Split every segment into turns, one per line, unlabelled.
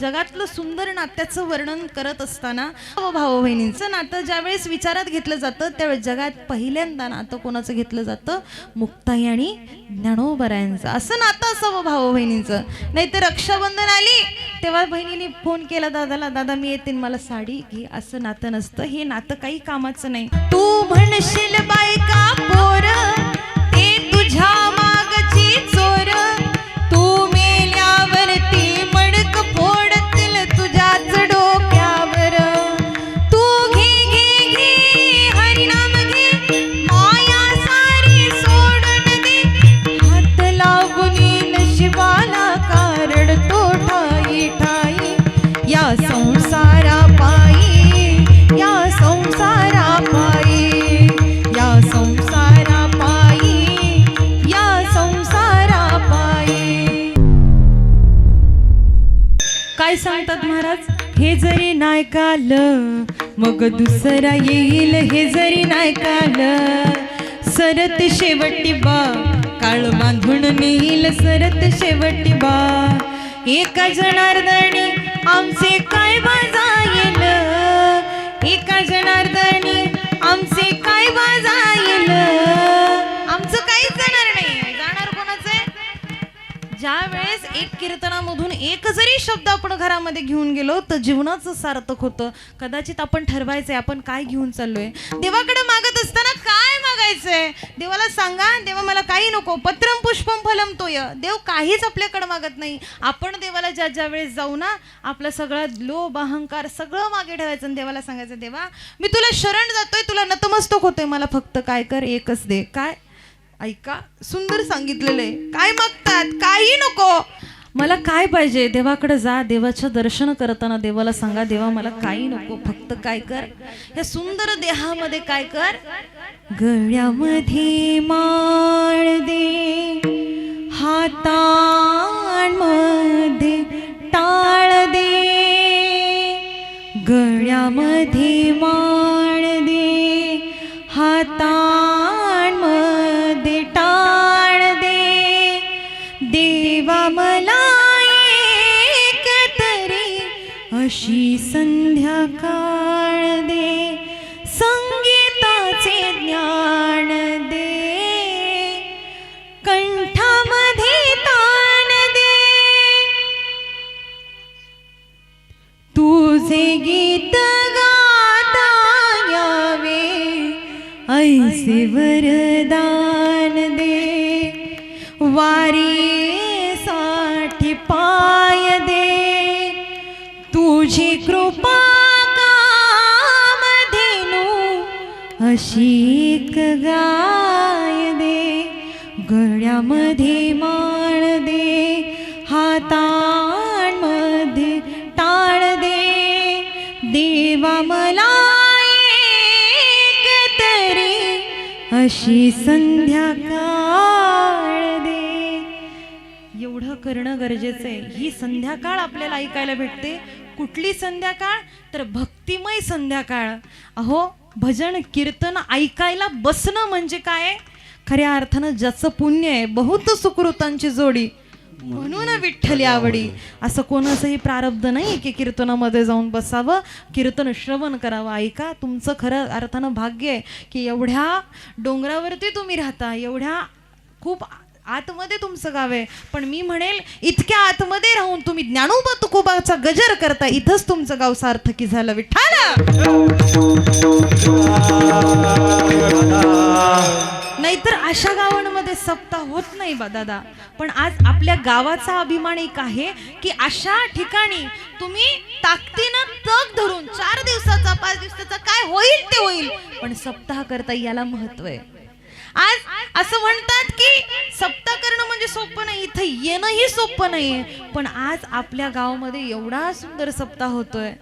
जगातलं सुंदर नात्याचं वर्णन करत असताना भाऊ बहिणींचं नातं ज्यावेळेस विचारात घेतलं जातं त्यावेळेस जगात पहिल्यांदा नातं कोणाचं घेतलं जातं? मुक्ताई आणि ज्ञानोबरायांचं. असं नातं असावं भाऊ बहिणींचं. नाहीतर रक्षाबंधन आली तेव्हा बहिणीने फोन केला दादाला दादा मी येते मला साडी घे. असं नातं नसतं. हे नातं काही कामाचं नाही. तू म्हणशील बायका पोर म्हणतात महाराज हे जरी नाही काल मग दुसरा येईल हे जरी नाही काल. सरत शेवटी बा काळ बांधून नेईल सरत शेवटी बा. एका जनार्दनी आमचे काय बाजाईल एका जनार्दनी आमचे काय बाजाईल आमचं काहीच जाणार नाही. ज्या वेळेस एक कीर्तनामधून एक जरी शब्द आपण घरामध्ये घेऊन गेलो तर जीवनाचं सार्थक होतं. कदाचित आपण ठरवायचंय आपण काय घेऊन चाललोय? देवाकडे मागत असताना काय मागायचंय? देवाला सांगा देवा मला काही नको पत्रम पुष्पम फलम तोय. देव काहीच आपल्याकडे मागत नाही. आपण देवाला ज्या ज्या वेळेस जाऊ ना आपला सगळा लोभ अहंकार सगळं मागे ठेवायचं आणि देवाला सांगायचं देवा मी तुला शरण जातोय तुला नतमस्तक होतोय मला फक्त काय कर एकच दे. काय? ऐका सुंदर सांगितलेलं आहे. काय मागतात? काही नको. मला काय पाहिजे? देवाकडे जा देवाचं दर्शन करताना देवाला सांगा देवा मला काही नको फक्त काय कर? या सुंदर देहामध्ये काय कर? गळ्यामध्ये माळ दे हातामध्ये टाळ दे. गळ्यामध्ये तुझे गीत गाता यावे ऐसे वरदान दे. वारी साठी पाय दे तुझी कृपा कामधेनू अशी एक गाय दे. गळ्यामध्ये मा अशी संध्याकाळ दे. एवढं करणं गरजेचं आहे. ही संध्याकाळ आपल्याला ऐकायला भेटते. कुठली संध्याकाळ? तर भक्तिमय संध्याकाळ. अहो भजन कीर्तन ऐकायला बसणं म्हणजे काय? खऱ्या अर्थानं ज्याचं पुण्य आहे बहुत सुकृतांची जोडी. म्हणून विठ्ठल आवडी असं कोणाचंही प्रारब्ध नाही की कीर्तनामध्ये जाऊन बसावं कीर्तन श्रवण करावं. ऐका तुमचं खरं अर्थानं भाग्य आहे की एवढ्या डोंगरावरती तुम्ही राहता एवढ्या खूप आतमध्ये तुमचं गाव आहे. पण मी म्हणेल इतक्या आतमध्ये राहून तुम्ही ज्ञानोबा तुकोबाचा गजर करता इथंच तुमचं गाव सार्थकी झालं. विठ्ठल! नाहीतर अशा गावांमध्ये सप्ताह होत नाही बा दादा. पण आज आपल्या गावाचा अभिमान एक आहे की अशा ठिकाणी तुम्ही ताकदीनं तग धरून चार दिवसाचा पाच दिवसाचा काय होईल ते होईल पण सप्ताह करता याला महत्त्व आहे. आज असं म्हणतात की सप्ताह करणं म्हणजे सोपं नाही इथं येणंही सोपं नाही पण आज आपल्या गावामध्ये एवढा सुंदर सप्ताह होतोय.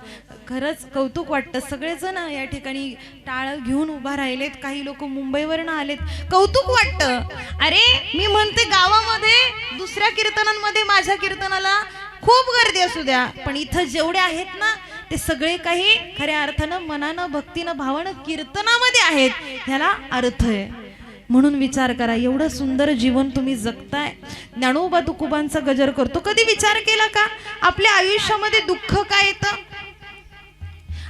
खरंच कौतुक वाटतं. सगळेजण या ठिकाणी टाळ घेऊन उभा राहिलेत. काही लोक मुंबईवरनं आलेत. कौतुक वाटतं. अरे मी म्हणते गावामध्ये दुसऱ्या कीर्तनांमध्ये माझ्या कीर्तनाला खूप गर्दी असू द्या. पण इथं जेवढे आहेत ना ते सगळे काही खऱ्या अर्थानं मनानं भक्तीनं भावानं कीर्तनामध्ये आहेत. ह्याला अर्थ आहे. म्हणून विचार करा एवढं सुंदर जीवन तुम्ही जगताय. ज्ञानोबा तुकोबांचा गजर करतो. कधी विचार केला का? आपल्या आयुष्यामध्ये दुःख काय येतं?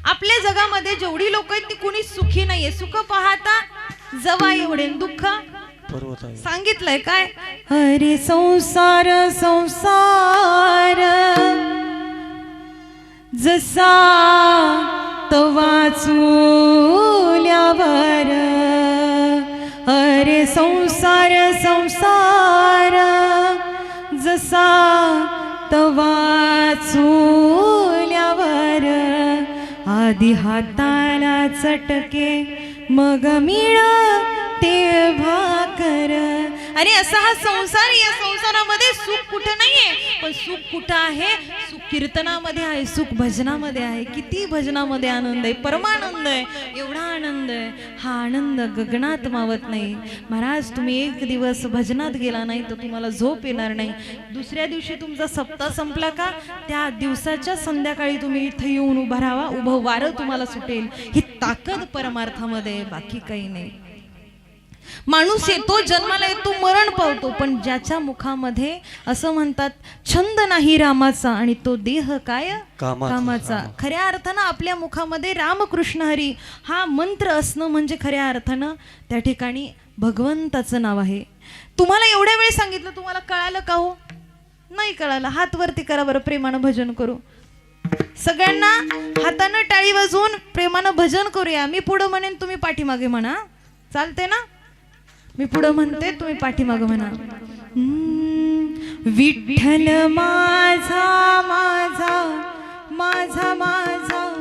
आपल्या जगामध्ये जेवढी लोक आहेत ती कुणी सुखी नाहीये. सुख पाहता जवा एवढे. दुःख?
आहे
सांगितलंय काय? हरे संसार संसार. जसा तवा चुल्यावर अरे संसार संसार जसा तवा चुल्यावर आधी हाताला चटके मग मिळ ते भाकर. अरे असा हा संसार या संसारामध्ये सुख कुठं नाहीये. पण सुख कुठं आहे? सुख कीर्तनामध्ये आहे सुख भजनामध्ये आहे. किती भजनामध्ये आनंद आहे परमानंद आहे. एवढा आनंद आहे. हा आनंद गगनात मावत नाही. महाराज तुम्ही एक दिवस भजनात गेला नाही तर तुम्हाला झोप येणार नाही. दुसऱ्या दिवशी तुमचा सप्ताह संपला का? त्या दिवसाच्या संध्याकाळी तुम्ही इथं येऊन उभा राहा. उभं वारं तुम्हाला सुटेल. ही ताकद परमार्थामध्ये बाकी काही नाही. माणूस येतो जन्माला येतो मरण पावतो. पण ज्याच्या मुखामध्ये असं म्हणतात छंद नाही रामाचा आणि तो देह काय?
कामाचा.
खऱ्या अर्थानं आपल्या मुखामध्ये रामकृष्ण हरी हा मंत्र असणं म्हणजे खऱ्या अर्थानं त्या ठिकाणी भगवंताचं नाव आहे. तुम्हाला एवढ्या वेळ सांगितलं तुम्हाला कळालं का हो? नाही कळालं. हात वरती करा बरं प्रेमानं भजन करू. सगळ्यांना हातानं टाळी वाजवून प्रेमानं भजन करूया. मी पुढं म्हणेन तुम्ही पाठीमागे म्हणा. चालते ना? मी पुढं म्हणते तुम्ही पाठीमागं म्हणा. विठ्ठल माझा माझा माझा माझा.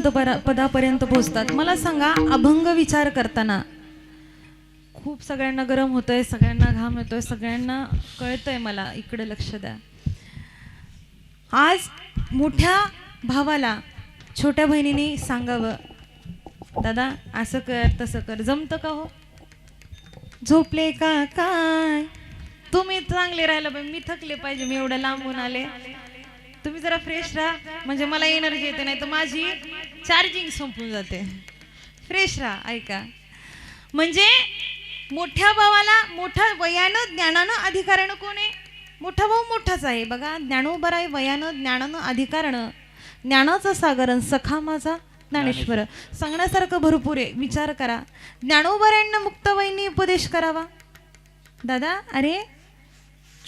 संत परा- पदापर्यंत पोहोचतात. मला सांगा अभंग विचार करताना खूप सगळ्यांना गरम होतंय सगळ्यांना घाम येतोय सगळ्यांना कळतंय मला इकडे लक्ष द्या. आज मोठ्या भावाला छोट्या बहिणीने सांगावं दादा असं कर तसं कर जमतं का हो? झोपले का काय? तुम्ही चांगले राहिलं पाहिजे मी थकले पाहिजे मी एवढं लांबून आले. तुम्ही जरा फ्रेश राहा म्हणजे मला एनर्जी येते नाही तर माझी चार्जिंग संपून जाते. फ्रेश राहा ऐका. म्हणजे मोठ्या भावाला मोठ्या वयानं ज्ञानानं अधिकारानं कोण आहे? मोठा भाऊ मोठाच आहे. बघा ज्ञानोबर आहे वयानं ज्ञानानं अधिकारणं. ज्ञानाचा सागरन सखा माझा ज्ञानेश्वर. सांगण्यासारखं भरपूर आहे. विचार करा. ज्ञानोबरायांना मुक्ताबाईंनी उपदेश करावा. दादा अरे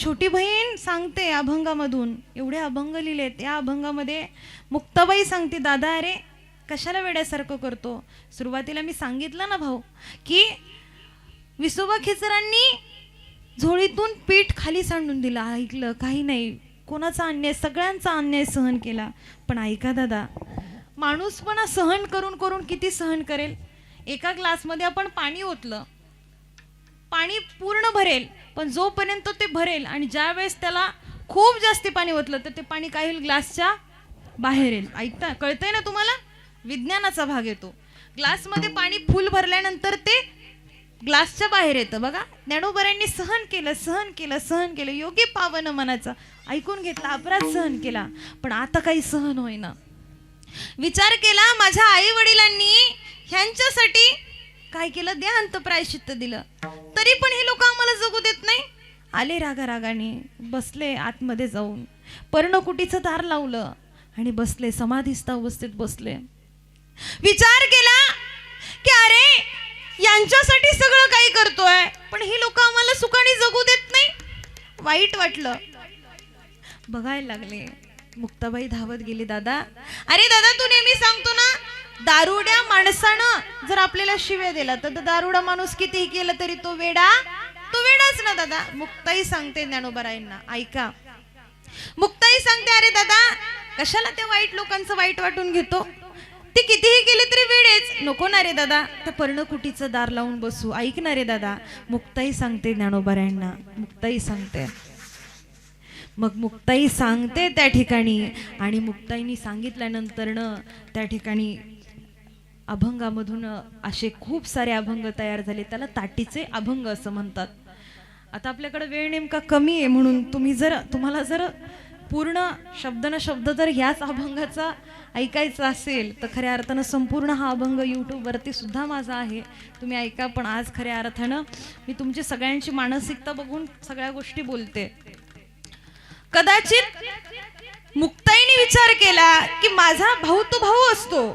छोटी बहीण सांगते अभंगामधून. एवढे अभंग लिहिलेत. या अभंगामध्ये मुक्ताबाई सांगते दादा अरे कशाला वेड्यासारखं करतो? सुरुवातीला मी सांगितलं ना भाऊ की विसोबा खेचरांनी झोळीतून पीठ खाली सांडून दिलं. ऐकलं काही नाही. कोणाचा अन्याय सगळ्यांचा अन्याय सहन केला. पण ऐका दादा माणूसपणा सहन करून करून किती सहन करेल? एका ग्लासमध्ये आपण पाणी ओतलं. पाणी पूर्ण भरेल पण जोपर्यंत ते भरेल आणि ज्या वेळेस त्याला खूप जास्ती पाणी ओतलं तर ते पाणी काही ग्लासच्या बाहेर येईल. ऐकता कळतंय ना तुम्हाला? विज्ञानाचा भाग येतो. ग्लासमध्ये पाणी फुल भरल्यानंतर ते ग्लासच्या बाहेर येतं. बघा ज्ञानोबरांनी सहन केलं सहन केलं सहन केलं. योगी पावन मनाचा. ऐकून घेतला अपराध सहन केला. पण आता काही सहन होईना. विचार केला माझ्या आई वडिलांनी ह्यांच्यासाठी काय केलं? देहांत प्रायश्चित्त दिलं. तरी पण हे लोक आम्हाला जगू देत नाही. आले रागा रागाने बसले आतमध्ये जाऊन. पर्णकुटीचं दार लावलं आणि बसले समाधीस्थ अवस्थेत बसले. विचार केला की अरे यांच्यासाठी सगळं काही करतोय पण ही लोक आम्हाला सुखाने जगू देत नाही. वाईट वाटलं. बघायला लागले. मुक्ताबाई धावत गेली दादा. अरे दादा तू नेहमी सांगतो ना दारुड्या माणसानं जर आपल्याला शिव्या दिला तर दारुडा माणूस कितीही केलं तरी तो वेडा? तो वेडाच ना दादा. मुक्ताई सांगते ज्ञानोबरायांना. ऐका. मुक्ताई सांगते अरे दादा कशाला त्या वाईट लोकांचं वाईट वाटून घेतो? ते कितीही केले तरी वेळेच. नको ना रे दादा. त्या पर्णकुटीचं दार लावून बसू. ऐक ना रे दादा. मुक्ताई सांगते ज्ञानोबाऱ्यांना मुक्ताई सांगते. मग मुक्ताई सांगते त्या ठिकाणी. आणि मुक्ताईनी सांगितल्यानंतरनं त्या ठिकाणी अभंगामधून असे खूप सारे अभंग तयार झाले. त्याला ताटीचे अभंग असं म्हणतात. आता आपल्याकडे वेळ नेमका कमी आहे म्हणून तुम्ही जर तुम्हाला जर पूर्ण शब्द न शब्द जर ह्याच अभंगाचा ऐकायचा असेल तर खऱ्या अर्थानं संपूर्ण हा अभंग यूट्यूबवरती सुद्धा माझा आहे. तुम्ही ऐका पण आज खऱ्या अर्थानं मी तुमची सगळ्यांची मानसिकता बघून सगळ्या गोष्टी बोलते. कदाचित मुक्ताईने विचार केला की माझा भाऊ तो भाऊ असतो.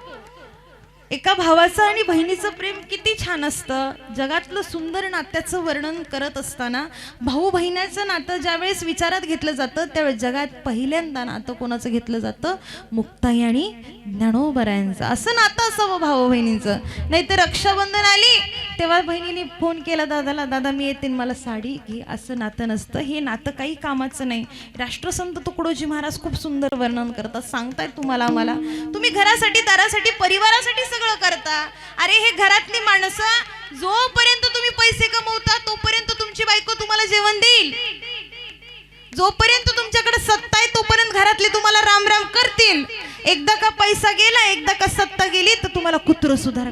एका भावाचं आणि बहिणीचं प्रेम किती छान असतं. जगातलं सुंदर नात्याचं वर्णन करत असताना भाऊ बहिणाचं नातं ज्यावेळेस विचारात घेतलं जातं त्यावेळेस जगात पहिल्यांदा नातं कोणाचं घेतलं जातं? मुक्ताई आणि ज्ञानोबरायांचं. असं नातं असावं भाऊ बहिणींचं. नाहीतर रक्षाबंधन आली तेव्हा बहिणीने फोन केला दादाला दादा मी येते. मला साडी घे. असं नातं नसतं. हे नातं काही कामाचं नाही. राष्ट्रसंत तुकडोजी महाराज खूप सुंदर वर्णन करतात. सांगतायत तुम्हाला आम्हाला. तुम्ही घरासाठी दारासाठी परिवारासाठी सगळं करता. अरे हे घरातली माणसं जोपर्यंत तुम्ही पैसे कमवता तोपर्यंत तुमची बायको तुम्हाला जेवण देईल. जोपर्यंत तुमच्याकडे सत्ता आहे तोपर्यंत घरातले तुम्हाला रामराम करतील. एकदा का पैसा गेला एकदा का सत्ता गेली तर तुम्हाला कुत्र सुधारा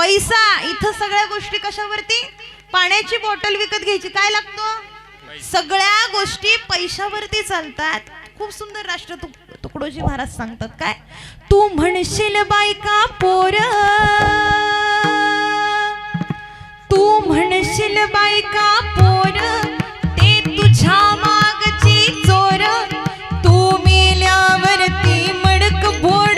पैसा इथं सगळ्या गोष्टी कशावरती? पाण्याची बॉटल विकत घ्यायची. काय लागतो? सगळ्या गोष्टी पैशावरती चालतात. खूप सुंदर राष्ट्र तुक- तुकडोजी महाराज सांगतात काय? तू म्हणशील बायका पोर तू म्हणशील बायका पोर ते तुझ्या मागची चोर तू मेल्यावरती मडक बोडतील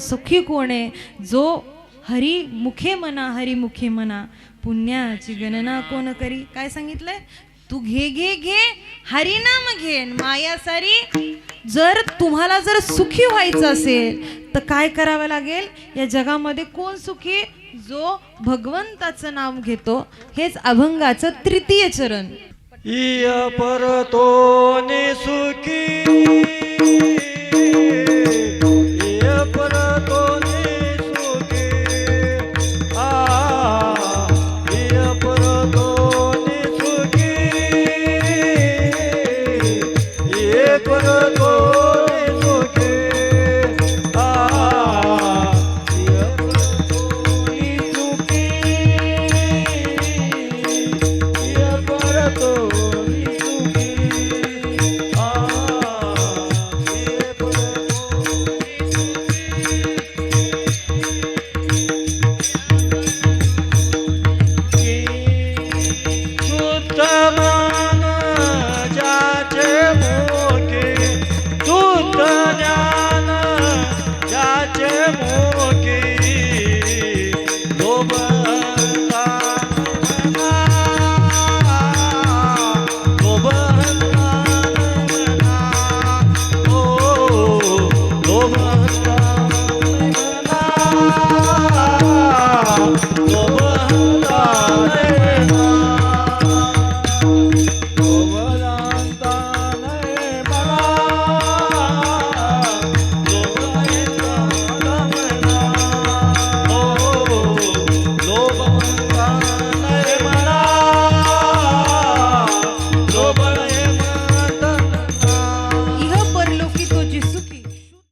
सुखी कोण आहे? जो हरी मुखे म्हणा हरी मुखे म्हणा पुण्याची गणना कोण करी? काय सांगितलंय? तू घे घे घे हरिनाम घे. माया सारी जर तुम्हाला जर सुखी व्हायचं असेल तर काय करावं लागेल? या जगामध्ये कोण सुखी? जो भगवंताचं नाम घेतो. हेच अभंगाचं तृतीय चरण.
परतो ने सुखी.